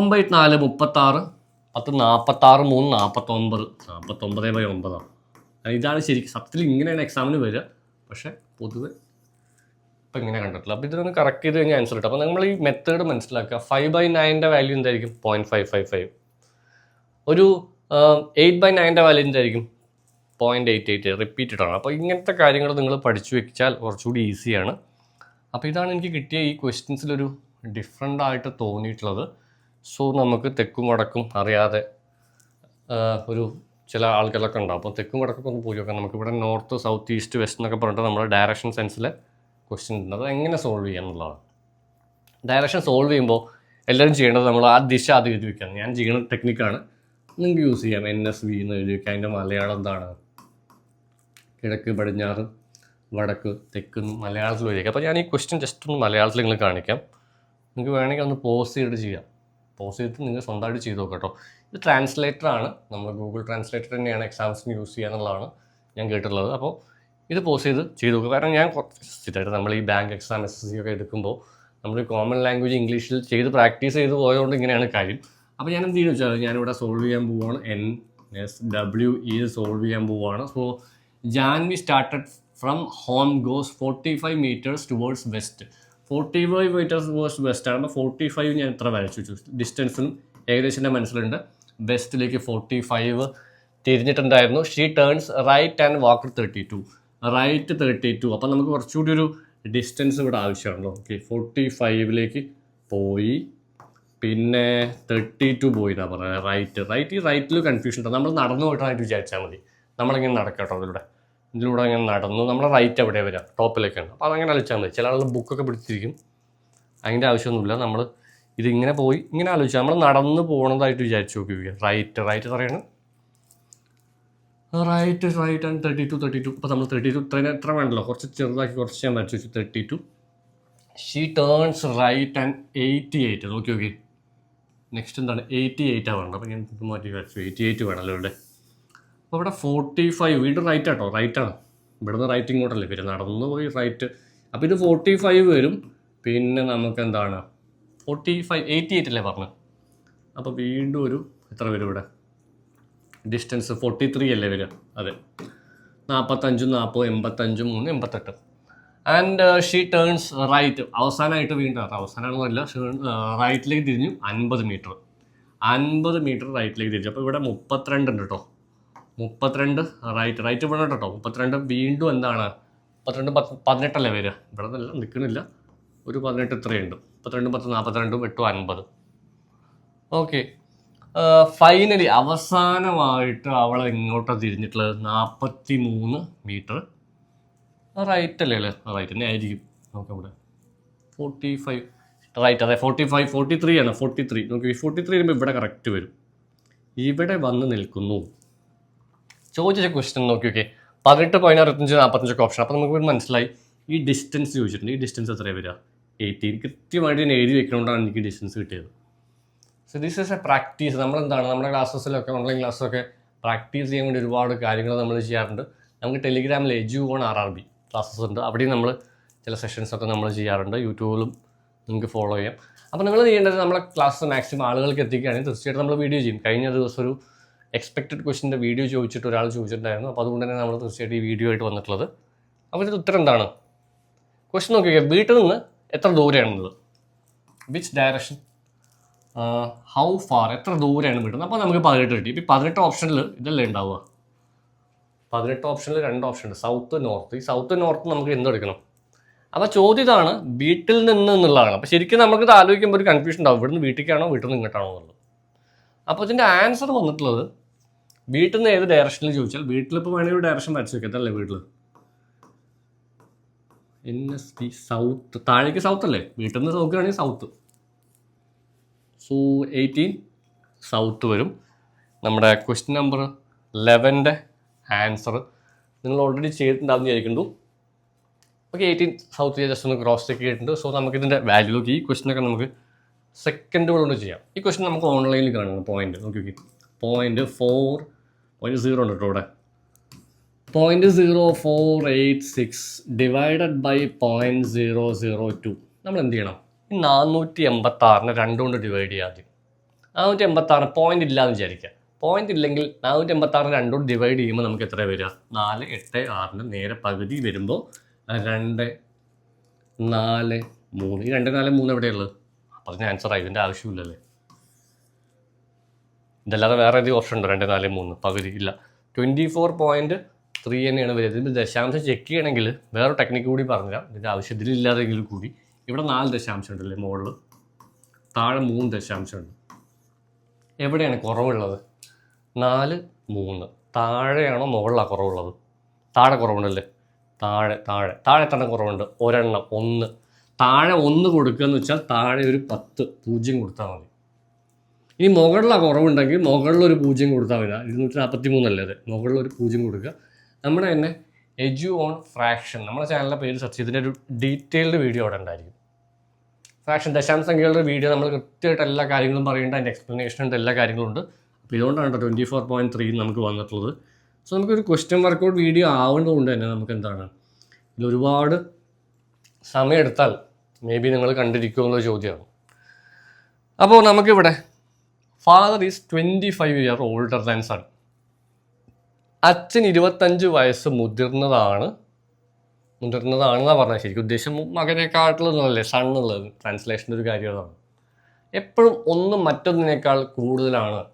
ഒമ്പത് നാല് മുപ്പത്താറ് പത്ത് നാൽപ്പത്താറ് മൂന്ന് നാൽപ്പത്തൊമ്പത് നാൽപ്പത്തൊമ്പത് ബൈ ഒമ്പതാണ് ഇതാണ് ശരിക്കും സത്യത്തിൽ ഇങ്ങനെയാണ് എക്സാമിന് വരിക. പക്ഷേ പൊതുവെ ഇപ്പം ഇങ്ങനെ കണ്ടിട്ടില്ല. അപ്പോൾ ഇതൊന്ന് കറക്റ്റ് ചെയ്ത് കഴിഞ്ഞാൽ ആൻസർ കിട്ടും. അപ്പോൾ നമ്മൾ ഈ മെത്തേഡ് മനസ്സിലാക്കുക ഫൈവ് ബൈ നയന്റെ വാല്യൂ എന്തായിരിക്കും? പോയിന്റ് ഫൈവ് ഫൈവ് ഫൈവ് ഒരു എയ്റ്റ് ബൈ നയന്റെ വാല്യൂ എന്തായിരിക്കും? പോയിന്റ് എയ്റ്റ് എയ്റ്റ് റിപ്പീറ്റഡ് ആണ്. അപ്പോൾ ഇങ്ങനത്തെ കാര്യങ്ങൾ നിങ്ങൾ പഠിച്ചു വെച്ചാൽ കുറച്ചുകൂടി ഈസിയാണ് അപ്പോൾ ഇതാണ് എനിക്ക് കിട്ടിയ ഈ ക്വസ്റ്റ്യൻസിലൊരു ഡിഫറെന്റ് ആയിട്ട് തോന്നിയിട്ടുള്ളത്. സോ നമുക്ക് തെക്കും വടക്കും അറിയാതെ ഒരു ചില ആൾക്കാരൊക്കെ ഉണ്ടാവും. അപ്പോൾ തെക്കും വടക്കൊക്കെ ഒന്ന് പോയി നോക്കാം. നമുക്കിവിടെ നോർത്ത് സൗത്ത് ഈസ്റ്റ് വെസ്റ്റ് എന്നൊക്കെ പറഞ്ഞിട്ട് നമ്മുടെ ഡയറക്ഷൻ സെൻസിലെ ക്വസ്റ്റ്യൻ ഉണ്ട്. അത് എങ്ങനെ സോൾവ് ചെയ്യാം എന്നുള്ളതാണ്. ഡയറക്ഷൻ സോൾവ് ചെയ്യുമ്പോൾ എല്ലാവരും ചെയ്യേണ്ടത് നമ്മൾ ആ ദിശ അത് എഴുതി വെക്കാം ഞാൻ ചെയ്യുന്ന ടെക്നിക്കാണ് നിങ്ങൾക്ക് യൂസ് ചെയ്യാം. എൻ എസ് വി എന്ന് എഴുതി വെക്കാം. അതിന്റെ മലയാളം എന്താണ്? കിഴക്ക് പടിഞ്ഞാറ് വടക്ക് തെക്ക് മലയാളത്തിൽ എഴുതി അപ്പോൾ ഞാൻ ഈ ക്വസ്റ്റ്യൻ ജസ്റ്റ് ഒന്ന് മലയാളത്തിൽ നിങ്ങൾ കാണിക്കാം. നിങ്ങൾക്ക് വേണമെങ്കിൽ ഒന്ന് പോസ് ചെയ്തിട്ട് ചെയ്യാം. പോസ് ചെയ്തിട്ട് നിങ്ങൾ സ്വന്തമായിട്ട് ചെയ്ത് നോക്കാം കേട്ടോ. ഇത് ട്രാൻസ്ലേറ്റർ ആണ്. നമ്മൾ ഗൂഗിൾ ട്രാൻസ്ലേറ്റർ തന്നെയാണ്. എക്സാംസിന് യൂസ് ചെയ്യുക എന്നുള്ളതാണ് ഞാൻ കേട്ടിട്ടുള്ളത്. അപ്പോൾ ഇത് പോസ് ചെയ്ത് ചെയ്തു നോക്കുക കാരണം ഞാൻ സ്ഥിരമായിട്ട് നമ്മൾ ഈ bank exam S S C ഒക്കെ എടുക്കുമ്പോൾ നമ്മൾ കോമൺ ലാംഗ്വേജ് ഇംഗ്ലീഷിൽ ചെയ്ത് പ്രാക്ടീസ് ചെയ്ത് പോയതുകൊണ്ട് ഇങ്ങനെയാണ് കാര്യം. അപ്പോൾ ഞാൻ എന്ത് ചെയ്യുന്നു വെച്ചാൽ ഞാനിവിടെ സോൾവ് ചെയ്യാൻ പോവുകയാണ് N S W E solve ചെയ്യാൻ പോവുകയാണ് so Janvi started from home goes forty five meters towards west forty five meters towards west ആണ്. അപ്പോൾ ഫോർട്ടി ഫൈവ് ഞാൻ എത്ര വരച്ചു വെച്ചു? ഡിസ്റ്റൻസും ഏകദേശം എന്റെ മനസ്സിലുണ്ട്. വെസ്റ്റിലേക്ക് forty five തിരിഞ്ഞിട്ടുണ്ടായിരുന്നു. She turns right and walk thirty two right thirty two അപ്പം നമുക്ക് കുറച്ചുകൂടി ഒരു ഡിസ്റ്റൻസ് ഇവിടെ ആവശ്യമാണല്ലോ. ഓക്കെ ഫോർട്ടി ഫൈവിലേക്ക് പോയി. പിന്നെ തേർട്ടി ടു പോയി എന്നാ പറഞ്ഞത് റൈറ്റ് റൈറ്റ് ഈ റൈറ്റിൽ കൺഫ്യൂഷൻ ഉണ്ട്? നമ്മൾ നടന്നു പോയിട്ടായിട്ട് വിചാരിച്ചാൽ മതി. നമ്മളിങ്ങനെ നടക്കട്ടോ ഇതിലൂടെ ഇതിലൂടെ അങ്ങനെ നടന്നു? നമ്മളെ റൈറ്റ് എവിടെ വരാം? ടോപ്പിലേക്കാണ് അപ്പോൾ അതങ്ങനെ ആലോചിച്ചാൽ മതി. ചില ആളുകൾ ബുക്കൊക്കെ പിടിച്ചിരിക്കും. അതിന്റെ ആവശ്യമൊന്നുമില്ല. നമ്മൾ ഇതിങ്ങനെ പോയി ഇങ്ങനെ ആലോചിച്ചാൽ നമ്മൾ നടന്ന് പോകണതായിട്ട് വിചാരിച്ചു നോക്കി റൈറ്റ് റൈറ്റ് പറയണം right right and thirty two thirty two ഇപ്പോൾ നമ്മൾ തേർട്ടി ടു ഇത്രയും എത്ര വേണ്ടല്ലോ? കുറച്ച് ചെറുതാക്കി കുറച്ച് ഞാൻ വരച്ചു വെച്ചു. Thirty two she turns right and eighty eight നോക്കി നോക്കി. നെക്സ്റ്റ് എന്താണ്? എയ്റ്റി എയ്റ്റ് ആണ് വേണ്ടത്. അപ്പോൾ ഞാൻ ഇത് മാറ്റി വരച്ചു. എയ്റ്റി എയ്റ്റ് വേണമല്ലോ ഇവിടെ. അപ്പോൾ ഇവിടെ ഫോർട്ടി ഫൈവ് വീണ്ടും റൈറ്റ് ആട്ടോ. റൈറ്റ് ആണ്. ഇവിടുന്ന് റൈറ്റ് ഇങ്ങോട്ടല്ലേ പിന്നെ നടന്നു പോയി റൈറ്റ് അപ്പോൾ ഇത് ഫോർട്ടി ഫൈവ് വരും. പിന്നെ നമുക്ക് എന്താണ് ഫോർട്ടി ഫൈവ് എയ്റ്റി എയ്റ്റ് അല്ലേ പറഞ്ഞത്? അപ്പോൾ വീണ്ടും ഒരു എത്ര വരും ഇവിടെ? ഡിസ്റ്റൻസ് ഫോർട്ടി ത്രീ അല്ലേ വരിക? അതെ. നാൽപ്പത്തഞ്ചും നാൽപ്പത് എൺപത്തഞ്ചും മൂന്ന് എൺപത്തെട്ട്. ആൻഡ് ഷീ ടേൺസ് റൈറ്റ് അവസാനമായിട്ട് വീണ്ടും അത് അവസാനമാണെന്നല്ല റൈറ്റിലേക്ക് തിരിഞ്ഞു അൻപത് മീറ്റർ അൻപത് മീറ്റർ റൈറ്റിലേക്ക് തിരിച്ചു അപ്പോൾ ഇവിടെ മുപ്പത്തിരണ്ട് ഉണ്ട് കേട്ടോ മുപ്പത്തിരണ്ട് റൈറ്റ് റൈറ്റ് ഇവിടെ ഉണ്ട് കേട്ടോ മുപ്പത്തിരണ്ട് വീണ്ടും എന്താണ്? മുപ്പത്തിരണ്ട് പത്ത് പതിനെട്ടല്ലേ വരിക? ഇവിടെ നല്ല നിൽക്കുന്നില്ല. ഒരു പതിനെട്ട് ഇത്രയുണ്ട് മുപ്പത്തിരണ്ടും പത്ത് നാൽപ്പത്തിരണ്ടും എട്ടും അൻപത്. ഓക്കെ ഫൈനലി അവസാനമായിട്ട് അവൾ എങ്ങോട്ടാണ് തിരിഞ്ഞിട്ടുള്ളത് നാൽപ്പത്തി മൂന്ന് മീറ്റർ റൈറ്റ് അല്ലേ അല്ലേ? റൈറ്റ് തന്നെ ആയിരിക്കും. നോക്കാം ഇവിടെ. ഫോർട്ടി ഫൈവ് റൈറ്റ് അതെ ഫോർട്ടി ഫൈവ് ഫോർട്ടി ത്രീ ആണ് ഫോർട്ടി ത്രീ നോക്കി ഫോർട്ടി ത്രീ വരുമ്പോൾ ഇവിടെ കറക്റ്റ് വരും. ഇവിടെ വന്ന് നിൽക്കുന്നു. ചോദിച്ച ക്വസ്റ്റ്യൻ നോക്കി ഓക്കെ പതിനെട്ട് പോയിന്റ് അറുപത്തഞ്ച് നാൽപ്പത്തഞ്ചൊക്കെ ഓപ്ഷൻ അപ്പോൾ നമുക്ക് മനസ്സിലായി. ഈ ഡിസ്റ്റൻസ് ചോദിച്ചിട്ടുണ്ട്. ഈ ഡിസ്റ്റൻസ് എത്രയാണ് വരിക? എയ്റ്റീൻ കൃത്യമായിട്ട് ഞാൻ എഴുതി വെക്കണോണ്ടാണ് എനിക്ക് ഡിസ്റ്റൻസ് കിട്ടിയത്. So this is a practice നമ്മളെന്താണ്? നമ്മുടെ ക്ലാസ്സസിലൊക്കെ ഓൺലൈൻ ക്ലാസ്സൊക്കെ പ്രാക്ടീസ് ചെയ്യാൻ വേണ്ടി ഒരുപാട് കാര്യങ്ങൾ നമ്മൾ ചെയ്യാറുണ്ട്. നമുക്ക് ടെലിഗ്രാമിൽ edu on R R B classes ഉണ്ട്. അവിടെയും നമ്മൾ ചില സെഷൻസൊക്കെ നമ്മൾ ചെയ്യാറുണ്ട്. യൂട്യൂബിലും നിങ്ങൾക്ക് ഫോളോ ചെയ്യാം. അപ്പോൾ നിങ്ങൾ ചെയ്യേണ്ടത് നമ്മളെ ക്ലാസ് മാക്സിമം ആളുകൾക്ക് എത്തിക്കുകയാണെങ്കിൽ തീർച്ചയായിട്ടും നമ്മൾ വീഡിയോ ചെയ്യും. കഴിഞ്ഞ ദിവസം ഒരു എക്സ്പെക്റ്റഡ് ക്വസ്റ്റിന്റെ വീഡിയോ ചോദിച്ചിട്ട് ഒരാൾ ചോദിച്ചിട്ടുണ്ടായിരുന്നു. അപ്പോൾ അതുകൊണ്ട് തന്നെ നമ്മൾ തീർച്ചയായിട്ടും ഈ വീഡിയോ ആയിട്ട് വന്നിട്ടുള്ളത്. അപ്പോൾ ഇതിന്റെ ഉത്തരം എന്താണ്? ക്വസ്റ്റ്യൻ നോക്കിയാൽ വീട്ടിൽ നിന്ന് എത്ര ദൂരെയാണുള്ളത് വിച്ച് ഡയറക്ഷൻ ഹൗ ഫാർ എത്ര ദൂരെയാണ് വിടുന്നത്? അപ്പോൾ നമുക്ക് പതിനെട്ട് കിട്ടി. ഇപ്പോൾ പതിനെട്ട് ഓപ്ഷനിൽ ഇതല്ലേ ഉണ്ടാവുക? പതിനെട്ട് ഓപ്ഷനിൽ രണ്ട് ഓപ്ഷൻ ഉണ്ട്. സൗത്ത് നോർത്ത് ഈ സൗത്ത് നോർത്ത് നമുക്ക് എന്തെടുക്കണം അപ്പോൾ ചോദ്യം ഇതാണ് വീട്ടിൽ നിന്ന് എന്നുള്ളതാണ്. അപ്പോൾ ശരിക്കും നമുക്ക് ഇത് ആലോചിക്കുമ്പോൾ ഒരു കൺഫ്യൂഷൻ ഉണ്ടാവും. ഇവിടുന്ന് വീട്ടിലേക്കാണോ വീട്ടിൽ നിന്ന് ഇങ്ങോട്ടാണോ എന്നുള്ളത്. അപ്പോൾ ഇതിന്റെ ആൻസർ വന്നിട്ടുള്ളത് വീട്ടിൽ നിന്ന് ഏത് ഡയറക്ഷനിൽ ചോദിച്ചാൽ വീട്ടിൽ ഇപ്പോൾ വേണമെങ്കിൽ ഒരു ഡയറക്ഷൻ വരച്ച് വെക്കത്തല്ലേ വീട്ടിൽ എൻ എസ് ടി സൗത്ത് താഴേക്ക് സൗത്ത് അല്ലേ? വീട്ടിൽ നിന്ന് നോക്കുകയാണെങ്കിൽ സൗത്ത് സോ എയ്റ്റീൻ സൗത്ത് വരും. നമ്മുടെ ക്വസ്റ്റ്യൻ നമ്പർ ലെവന്റെ ആൻസർ നിങ്ങൾ ഓൾറെഡി ചെയ്തിട്ടുണ്ടാകുന്ന വിചാരിക്കുന്നു. ഓക്കെ എയ്റ്റീൻ സൗത്ത് ജസ്റ്റ് ഒന്ന് ക്രോസ് ചെക്ക് ചെയ്തിട്ടുണ്ട്. സോ നമുക്കിതിന്റെ വാല്യൂ നോക്കി. ഈ ക്വസ്റ്റിനൊക്കെ നമുക്ക് സെക്കൻഡുകൾ കൊണ്ട് ചെയ്യാം. ഈ ക്വസ്റ്റ്യൻ നമുക്ക് ഓൺലൈനിൽ കാണണം പോയിന്റ് നോക്കി നോക്കി. പോയിന്റ് ഫോർ പോയിന്റ് സീറോ ഉണ്ട് കേട്ടോ ഇവിടെ. Point zero four eight six divided by point zero zero two നമ്മൾ എന്ത് ചെയ്യണം? ഈ നാനൂറ്റി എൺപത്തി ആറിനെ രണ്ടുകൊണ്ട് ഡിവൈഡ് ചെയ്യാം ആദ്യം. നാനൂറ്റി എൺപത്തി ആറ് പോയിന്റ് ഇല്ല എന്ന് വിചാരിക്കുക. പോയിന്റ് ഇല്ലെങ്കിൽ നാനൂറ്റി എൺപത്തി രണ്ടുകൊണ്ട് രണ്ടോട് ഡിവൈഡ് ചെയ്യുമ്പോൾ നമുക്ക് എത്ര വരിക? നാല് എട്ട് ആറിന് നേരെ പകുതി വരുമ്പോൾ രണ്ട് നാല് മൂന്ന്. ഈ രണ്ട് നാല് മൂന്ന് എവിടെയുള്ളത് അപ്പോൾ അതിന് ആൻസർ ആയി. ഇതിന്റെ ആവശ്യമില്ലല്ലേ? ഇതല്ലാതെ വേറെ ഏതെങ്കിലും ഓപ്ഷൻ ഉണ്ടോ? രണ്ട് നാല് മൂന്ന്. പകുതി. ഇല്ല. ട്വന്റി ഫോർ പോയിന്റ് ത്രീ തന്നെയാണ് വരുന്നത് ഇത് ദശാംശം ചെക്ക് ചെയ്യണമെങ്കിൽ വേറെ ടെക്നിക്ക് കൂടി പറഞ്ഞുതരാം. ഇതിന്റെ ആവശ്യം ഇതിലില്ലാതെങ്കിൽ കൂടി ഇവിടെ നാല് ദശാംശം ഉണ്ടല്ലേ മുകളിൽ താഴെ മൂന്ന് ദശാംശം ഉണ്ട് എവിടെയാണ് കുറവുള്ളത്? നാല് മൂന്ന്. താഴെയാണോ മുകളിലാണ് കുറവുള്ളത്? താഴെ കുറവുണ്ടല്ലേ? താഴെ താഴെ. താഴെ തന്നെ കുറവുണ്ട്? ഒരെണ്ണം ഒന്ന്. താഴെ ഒന്ന് കൊടുക്കുക എന്ന് വെച്ചാൽ താഴെ ഒരു പത്ത് പൂജ്യം കൊടുത്താൽ മതി. ഇനി മുകളിലാണ് കുറവുണ്ടെങ്കിൽ മുകളിൽ ഒരു പൂജ്യം കൊടുത്താൽ മതി. ഇരുന്നൂറ്റി നാൽപ്പത്തി മൂന്നല്ലേ അതെ? മുകളിൽ ഒരു പൂജ്യം കൊടുക്കുക. നമ്മുടെ തന്നെ എജു ഓൺ ഫ്രാക്ഷൻ. നമ്മുടെ ചാനലിലെ പേര് സെർച്ച് ചെയ്തതിന്റെ ഒരു ഡീറ്റെയിൽഡ് വീഡിയോ അവിടെ ഉണ്ടായിരിക്കും. ഫ്രാക്ഷൻ ദശാംശ സംഖ്യകളുടെ വീഡിയോ നമ്മൾ കൃത്യമായിട്ട് എല്ലാ കാര്യങ്ങളും പറയുന്നുണ്ട് അതിന്റെ എക്സ്പ്ലനേഷൻ ഉണ്ട് എല്ലാ കാര്യങ്ങളും ഉണ്ട്. അപ്പോൾ ഇതുകൊണ്ടാണ് ട്വന്റി ഫോർ പോയിന്റ് ത്രീ നമുക്ക് വന്നിട്ടുള്ളത്. സോ നമുക്കൊരു ക്വസ്റ്റ്യൻ വർക്കൗട്ട് വീഡിയോ ആവേണ്ടതുകൊണ്ട് തന്നെ നമുക്ക് എന്താണ് ഇതിൽ സമയമെടുത്താൽ മേ ബി നിങ്ങൾ കണ്ടിരിക്കുമോ എന്നുള്ള ചോദ്യമാണ് അപ്പോൾ നമുക്കിവിടെ father is twenty five year older than son അച്ഛൻ ഇരുപത്തഞ്ച് വയസ്സ് മുതിർന്നതാണ്. മുതിർന്നതാണെന്നാണ് പറഞ്ഞത്. ശരിക്കും ഉദ്ദേശം മകനെക്കാട്ടിലൊന്നുമല്ലേ സണ്ണുള്ളത് ട്രാൻസ്ലേഷന്റെ ഒരു കാര്യമാണ്. എപ്പോഴും ഒന്ന് മറ്റൊന്നിനേക്കാൾ കൂടുതലാണ്.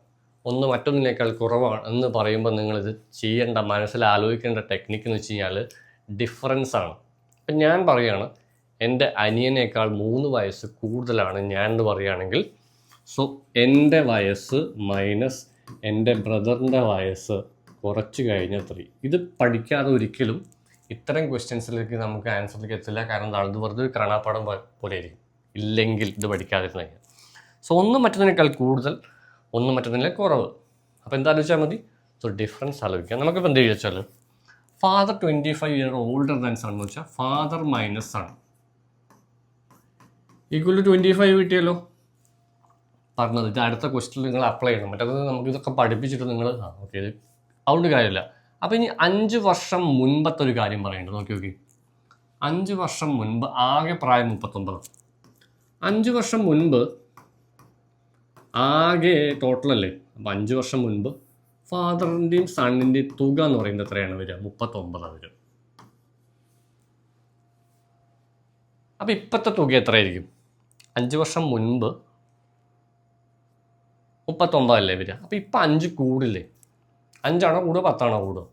ഒന്ന് മറ്റൊന്നിനേക്കാൾ കുറവാണ് എന്ന് പറയുമ്പോൾ നിങ്ങളിത് ചെയ്യേണ്ട മനസ്സിൽ ആലോചിക്കേണ്ട ടെക്നിക്ക് എന്ന് വെച്ച് കഴിഞ്ഞാൽ ഡിഫറൻസ് ആണ്. ഇപ്പം ഞാൻ പറയുകയാണ് എന്റെ അനിയനേക്കാൾ മൂന്ന് വയസ്സ് കൂടുതലാണ് ഞാൻ എന്ന് പറയുകയാണെങ്കിൽ സോ എന്റെ വയസ്സ് മൈനസ് എന്റെ ബ്രദറിന്റെ വയസ്സ് കുറച്ച് കഴിഞ്ഞാൽ ത്രീ. ഇത് പഠിക്കാതെ ഒരിക്കലും ഇത്തരം ക്വസ്റ്റ്യൻസിലേക്ക് നമുക്ക് ആൻസറിലേക്ക് എത്തില്ല. കാരണം എന്താണ് ഇത് വെറുതെ ഒരു കരണാപ്പാടം പോലെ ആയിരിക്കും ഇല്ലെങ്കിൽ ഇത് പഠിക്കാതിരുന്നു കഴിഞ്ഞാൽ. സോ ഒന്ന് മറ്റതിനേക്കാൾ കൂടുതൽ ഒന്ന് മറ്റതിനേക്കാൾ കുറവ്. അപ്പോൾ എന്താ ആലോചിച്ചാൽ മതി. സോ ഡിഫറൻസ് ആലോചിക്കാം നമുക്കിപ്പോൾ എന്ത് ചോദിച്ചാൽ father twenty five year older than son എന്ന് വെച്ചാൽ father minus son equal to twenty five കിട്ടിയല്ലോ. പറഞ്ഞത് ഇത് അടുത്ത ക്വസ്റ്റിൽ നിങ്ങൾ അപ്ലൈ ചെയ്യണം. മറ്റേത് നമുക്ക് ഇതൊക്കെ പഠിപ്പിച്ചിട്ട് നിങ്ങൾ ആ ഓക്കെ അതുകൊണ്ട് കാര്യമില്ല. അപ്പോൾ ഇനി അഞ്ച് വർഷം മുൻപത്തെ ഒരു കാര്യം പറയുന്നുണ്ട് നോക്കി നോക്കി. അഞ്ച് വർഷം മുൻപ് ആകെ പ്രായം മുപ്പത്തൊമ്പത് അഞ്ച് വർഷം മുൻപ് ആകെ ടോട്ടൽ അല്ലേ? അപ്പം അഞ്ച് വർഷം മുൻപ് ഫാദറിന്റെയും സണ്ണിന്റെയും തുക എന്ന് പറയുന്നത് എത്രയാണ് വരിക? മുപ്പത്തൊമ്പതാണ് വരും അപ്പം ഇപ്പോഴത്തെ തുക എത്രയായിരിക്കും? അഞ്ച് വർഷം മുൻപ് മുപ്പത്തൊമ്പതല്ലേ വരിക? അപ്പം ഇപ്പം അഞ്ച് കൂടില്ലേ അഞ്ചാണോ കൂടുക പത്താണോ കൂടുക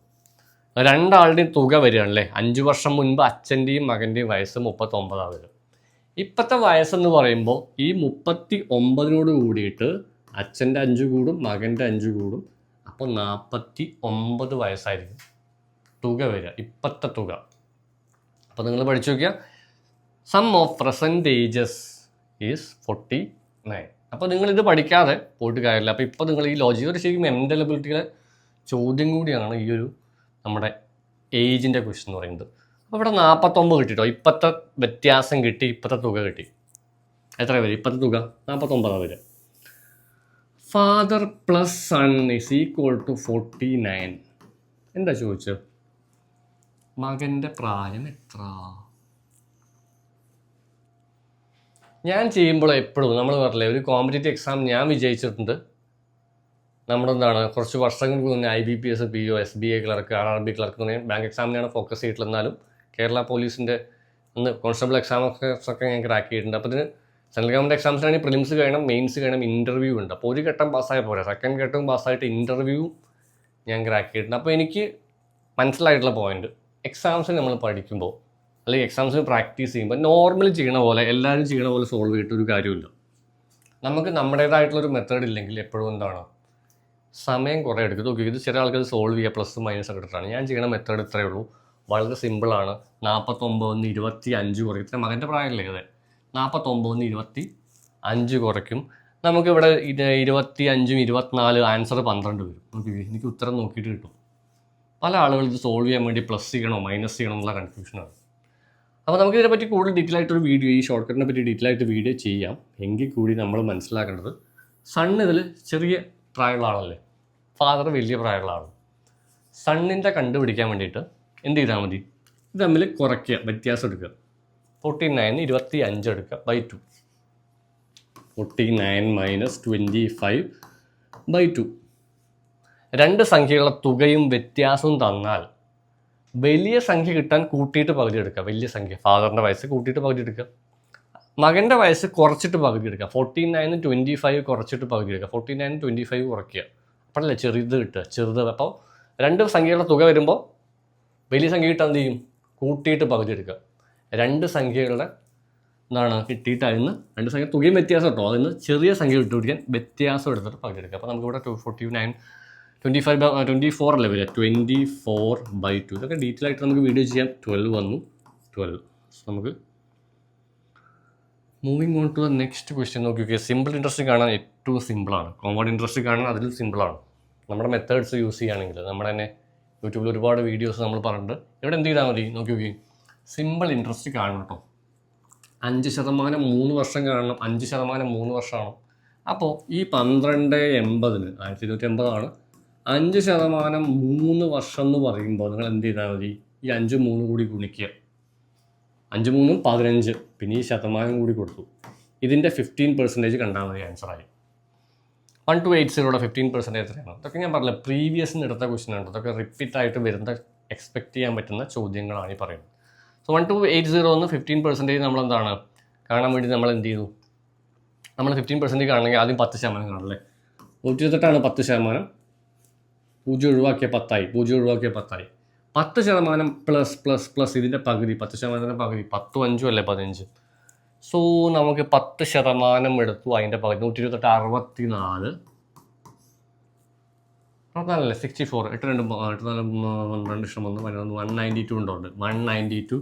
രണ്ടാളുടെയും തുക വരികയാണല്ലേ? അഞ്ച് വർഷം മുൻപ് അച്ഛന്റെയും മകന്റെയും വയസ്സ് മുപ്പത്തൊമ്പതാണ് വരും. ഇപ്പോഴത്തെ വയസ്സെന്ന് പറയുമ്പോൾ ഈ മുപ്പത്തി ഒമ്പതിനോട് കൂടിയിട്ട് അച്ഛന്റെ അഞ്ച് കൂടും മകന്റെ അഞ്ച് കൂടും അപ്പോൾ നാൽപ്പത്തി ഒമ്പത് വയസ്സായിരിക്കും തുക വരിക ഇപ്പോഴത്തെ തുക. അപ്പോൾ നിങ്ങൾ പഠിച്ചു നോക്കിയാൽ sum of present ages is forty nine അപ്പോൾ നിങ്ങളിത് പഠിക്കാതെ പോയിട്ട് കാര്യമില്ല. അപ്പോൾ ഇപ്പോൾ നിങ്ങൾ ഈ ലോജിക്കൽ ശരിക്കും മെന്റൽ എബിലിറ്റിയുടെ ചോദ്യം കൂടിയാണ് ഈ ഒരു നമ്മുടെ ഏജിന്റെ ക്വസ്റ്റ്യൻ എന്ന് പറയുന്നത്. അപ്പോൾ ഇവിടെ നാൽപ്പത്തൊമ്പത് കിട്ടിട്ടോ ഇപ്പോഴത്തെ വ്യത്യാസം കിട്ടി ഇപ്പോഴത്തെ തുക കിട്ടി. എത്ര വരും ഇപ്പോഴത്തെ തുക നാൽപ്പത്തൊമ്പതാണ് വരിക. Father plus son is equal to forty nine എന്താ ചോദിച്ചത് മകന്റെ പ്രായം എത്ര? ഞാൻ ചെയ്യുമ്പോൾ എപ്പോഴും നമ്മൾ പറഞ്ഞില്ലേ ഒരു കോമ്പറ്റേറ്റീവ് എക്സാം ഞാൻ വിജയിച്ചിട്ടുണ്ട്. നമ്മുടെ എന്താണ് കുറച്ച് വർഷങ്ങൾക്ക് മുന്നേ I B P S P O S B A clerk R R B clerk തുടങ്ങിയ ബാങ്ക് എക്സാമിനെയാണ് ഫോക്കസ് ചെയ്തിട്ടുള്ളത് എന്നാലും കേരള പോലീസിന്റെ ഒന്ന് കോൺസ്റ്റബിൾ എക്സാമൊക്കെ ഒക്കെ ഞാൻ ക്രാക്ക് ചെയ്തിട്ടുണ്ട്. അപ്പോൾ ഇതിന് സെൻട്രൽ ഗവൺമെന്റ് എക്സാംസിനാണെങ്കിൽ പ്രിലിംസ് കഴിയണം മെയിൻസ് കഴിയണം ഇന്റർവ്യൂ ഉണ്ട്. അപ്പോൾ ഒരു ഘട്ടം പാസ്സായ പോരാ. സെക്കൻഡ് ഘട്ടവും പാസ്സായിട്ട് ഇന്റർവ്യൂ ഞാൻ ക്രാക്ക് ചെയ്തിട്ടുണ്ട്. അപ്പോൾ എനിക്ക് മനസ്സിലായിട്ടുള്ള പോയിന്റ് എക്സാംസിന് നമ്മൾ പഠിക്കുമ്പോൾ അല്ലെങ്കിൽ എക്സാംസിന് പ്രാക്ടീസ് ചെയ്യുമ്പോൾ നോർമലി ചെയ്യണ പോലെ എല്ലാവരും ചെയ്യണ പോലെ സോൾവ് ചെയ്തിട്ട് ഒരു കാര്യമില്ല. നമുക്ക് നമ്മുടേതായിട്ടുള്ളൊരു മെത്തേഡ് ഇല്ലെങ്കിൽ എപ്പോഴും എന്താണ് സമയം കുറേ എടുക്കും. നോക്കി ഇത് ചില ആൾക്കാർ സോൾവ് ചെയ്യുക പ്ലസ് മൈനസ് ഒക്കെ എടുത്തിട്ടാണ് ഞാൻ ചെയ്യണ മെത്തേഡ് ഇത്രയേ ഉള്ളൂ. വളരെ സിമ്പിളാണ് നാൽപ്പത്തൊമ്പതിന് ഇരുപത്തി അഞ്ച് കുറയ്ക്കും. ഇത്ര മകന്റെ പ്രായമല്ലേ അതെ നാൽപ്പത്തൊമ്പതിന് ഇരുപത്തി അഞ്ച് കുറയ്ക്കും. നമുക്കിവിടെ ഇരുപത്തി അഞ്ചും ഇരുപത്തിനാല് ആൻസർ പന്ത്രണ്ട് വരും. നോക്കി എനിക്ക് ഉത്തരം നോക്കിയിട്ട് കിട്ടും. പല ആളുകൾ ഇത് സോൾവ് ചെയ്യാൻ വേണ്ടി പ്ലസ് ചെയ്യണോ മൈനസ് ചെയ്യണോ എന്നുള്ള കൺഫ്യൂഷനാണ് അപ്പോൾ നമുക്ക് ഇതിനെപ്പറ്റി കൂടുതൽ ഡീറ്റെയിൽ ആയിട്ടൊരു വീഡിയോ ഈ ഷോർട്ട് കട്ടിനെ പറ്റി ഡീറ്റെയിൽ ആയിട്ട് വീഡിയോ ചെയ്യാം. എങ്കിൽ കൂടി നമ്മൾ മനസ്സിലാക്കേണ്ടത് സണ്ണ് ഇതിൽ ചെറിയ പ്രായമുള്ള ആളല്ലേ ഫാദർ വലിയ പ്രായമുള്ള ആളും സണ്ണിന്റെ കണ്ടുപിടിക്കാൻ വേണ്ടിയിട്ട് എന്ത് ചെയ്താൽ മതി? ഇത് തമ്മിൽ കുറയ്ക്കുക വ്യത്യാസം എടുക്കുക. ഫോർട്ടി നയൻ ഇരുപത്തി അഞ്ച് എടുക്കുക by two forty nine minus twenty five by two രണ്ട് സംഖ്യകളുടെ തുകയും വ്യത്യാസവും തന്നാൽ വലിയ സംഖ്യ കിട്ടാൻ കൂട്ടിയിട്ട് പകുതി എടുക്കുക. വലിയ സംഖ്യ. ഫാദറിന്റെ വയസ്സ് കൂട്ടിയിട്ട് പകുതി എടുക്കുക. മകന്റെ വയസ്സ് കുറച്ചിട്ട് പകുതി എടുക്കുക. ഫോർട്ടി നയൻ ട്വന്റി ഫൈവ് കുറച്ചിട്ട് പകുതി എടുക്കുക. ഫോർട്ടി നയൻ ട്വന്റി ഫൈവ് കുറയ്ക്കുക. അപ്പോഴല്ലേ ചെറുത് കിട്ടുക? ചെറുത്. അപ്പോൾ രണ്ട് സംഖ്യകളുടെ തുക വരുമ്പോൾ വലിയ സംഖ്യ കിട്ടാൻ എന്ത് ചെയ്യും? കൂട്ടിയിട്ട് പകുതി എടുക്കുക. രണ്ട് സംഖ്യകളുടെ എന്താണ് കിട്ടിയിട്ട് അതിന് രണ്ട് സംഖ്യ തുകയും വ്യത്യാസം കേട്ടോ. അതിന് ചെറിയ സംഖ്യ കിട്ടുപിടിക്കാൻ വ്യത്യാസം എടുത്തിട്ട് പകുതി എടുക്കുക. അപ്പോൾ നമുക്കിവിടെ two forty nine twenty five by twenty four അല്ലേ വരിക? ട്വന്റി ഫോർ ബൈ ടു ഇതൊക്കെ ഡീറ്റെയിൽ ആയിട്ട് നമുക്ക് വീഡിയോ ചെയ്യാം. ട്വൽവ് വന്നു. ട്വൽവ് നമുക്ക് moving on to the next question നോക്കി നോക്കിയാൽ സിമ്പിൾ ഇൻട്രസ്റ്റ് കാണാൻ ഏറ്റവും സിമ്പിളാണ് കോമൺ ഇൻട്രസ്റ്റ് കാണാൻ അതിലും സിമ്പിളാണ് നമ്മുടെ മെത്തേഡ്സ് യൂസ് ചെയ്യുകയാണെങ്കിൽ നമ്മുടെ തന്നെ യൂട്യൂബിൽ ഒരുപാട് വീഡിയോസ് നമ്മൾ പറഞ്ഞിട്ടുണ്ട്. ഇവിടെ എന്ത് ചെയ്താൽ മതി? നോക്കി നോക്കി. സിമ്പിൾ ഇൻട്രസ്റ്റ് കാണണം കേട്ടോ. അഞ്ച് ശതമാനം മൂന്ന് വർഷം കാണണം. അഞ്ച് ശതമാനം മൂന്ന് വർഷമാണ്? അപ്പോൾ ഈ പന്ത്രണ്ട് എൺപതിന് ആയിരത്തി ഇരുന്നൂറ്റി എൺപതാണ് അഞ്ച് ശതമാനം മൂന്ന് വർഷം എന്ന് പറയുമ്പോൾ നിങ്ങൾ എന്ത് ചെയ്താൽ മതി? ഈ അഞ്ച് മൂന്ന് കൂടി ഗുണിക്കുക. അഞ്ച് മൂന്നും പതിനഞ്ച്. പിന്നെ ഈ ശതമാനം കൂടി കൊടുത്തു. ഇതിന്റെ ഫിഫ്റ്റീൻ പെർസെന്റേജ് കണ്ടാൽ മതി ആൻസറായി വൺ ടു എയ്റ്റ് സീറോയുടെ ഫിഫ്റ്റീൻ പെർസെന്റേജ് എത്രയാണ്? അതൊക്കെ ഞാൻ പറഞ്ഞില്ല പ്രീവിയസിന് എടുത്ത ആണ്. അതൊക്കെ റിപ്പീറ്റ് ആയിട്ട് വരുന്ന എക്സ്പെക്ട് ചെയ്യാൻ പറ്റുന്ന ചോദ്യങ്ങളാണ് ഈ പറയുന്നത്. So one two eight zero എന്ന് ഫിഫ്റ്റീൻ പെർസെന്റേജ് നമ്മളെന്താണ്? കാണാൻ വേണ്ടി നമ്മൾ എന്ത് ചെയ്തു? നമ്മൾ ഫിഫ്റ്റീൻ പെർസെന്റേജ് കാണണമെങ്കിൽ ആദ്യം പത്ത് ശതമാനം കാണല്ലേ നൂറ്റി ഇരുപത്തെട്ടാണ് പത്ത് ശതമാനം. പൂജ്യം ഒഴിവാക്കിയ പത്തായി. പൂജ്യം ഒഴിവാക്കിയ പത്തായി. പത്ത് ശതമാനം പ്ലസ് പ്ലസ് പ്ലസ് ഇതിന്റെ പകുതി പത്ത് ശതമാനത്തിന്റെ പകുതി. പത്തും അഞ്ചും അല്ലേ പതിനഞ്ച്? സോ നമുക്ക് പത്ത് ശതമാനം എടുത്തു. അതിന്റെ പകുതി നൂറ്റി ഇരുപത്തെട്ട് അറുപത്തി നാല് അറുപത്തിനാലല്ലേ സിക്സ്റ്റി ഫോർ എട്ട് രണ്ട് എട്ട് നാല് രണ്ട് ഇഷ്ടം ഒന്ന് പതിനൊന്ന് വൺ നയന്റി ടു ഉണ്ടോണ്ട് വൺ നയന്റി ടു